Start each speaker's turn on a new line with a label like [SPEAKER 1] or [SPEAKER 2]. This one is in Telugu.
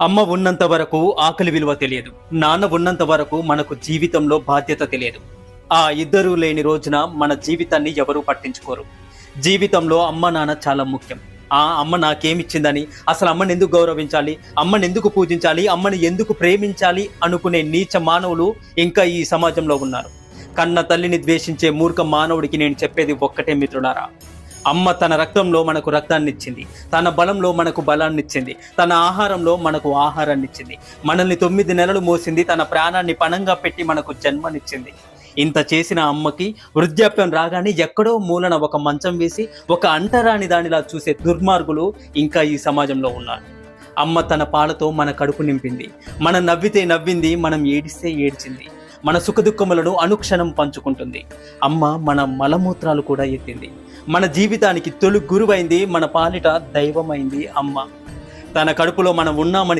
[SPEAKER 1] అమ్మ ఉన్నంత వరకు ఆకలి విలువ తెలియదు. నాన్న ఉన్నంత వరకు మనకు జీవితంలో బాధ్యత తెలియదు. ఆ ఇద్దరూ లేని రోజున మన జీవితాన్ని ఎవరూ పట్టించుకోరు. జీవితంలో అమ్మ నాన్న చాలా ముఖ్యం. ఆ అమ్మ నాకేమిచ్చిందని అసలు అమ్మని ఎందుకు గౌరవించాలి అమ్మని ఎందుకు పూజించాలి అమ్మని ఎందుకు ప్రేమించాలి అనుకునే నీచ మానవులు ఇంకా ఈ సమాజంలో ఉన్నారు. కన్న తల్లిని ద్వేషించే మూర్ఖ మానవుడికి నేను చెప్పేది ఒక్కటే మిత్రులారా. అమ్మ తన రక్తంలో మనకు రక్తాన్ని ఇచ్చింది తన బలంలో మనకు బలాన్ని ఇచ్చింది తన ఆహారంలో మనకు ఆహారాన్ని ఇచ్చింది మనల్ని తొమ్మిది నెలలు మోసింది. తన ప్రాణాన్ని పణంగా పెట్టి మనకు జన్మనిచ్చింది. ఇంత చేసిన అమ్మకి వృద్ధాప్యం రాగానే ఎక్కడో మూలన ఒక మంచం వేసి ఒక అంటరాని దానిలా చూసే దుర్మార్గులు ఇంకా ఈ సమాజంలో ఉన్నారు. అమ్మ తన పాలతో మన కడుపు నింపింది. మనం నవ్వితే నవ్వింది మనం ఏడిస్తే ఏడ్చింది. మన సుఖదుఖములను అనుక్షణం పంచుకుంటుంది. అమ్మ మన మలమూత్రాలు కూడా ఎత్తింది. మన జీవితానికి తొలి గురువైంది మన పాలిట దైవమైంది అమ్మ. తన కడుపులో మనం ఉన్నామని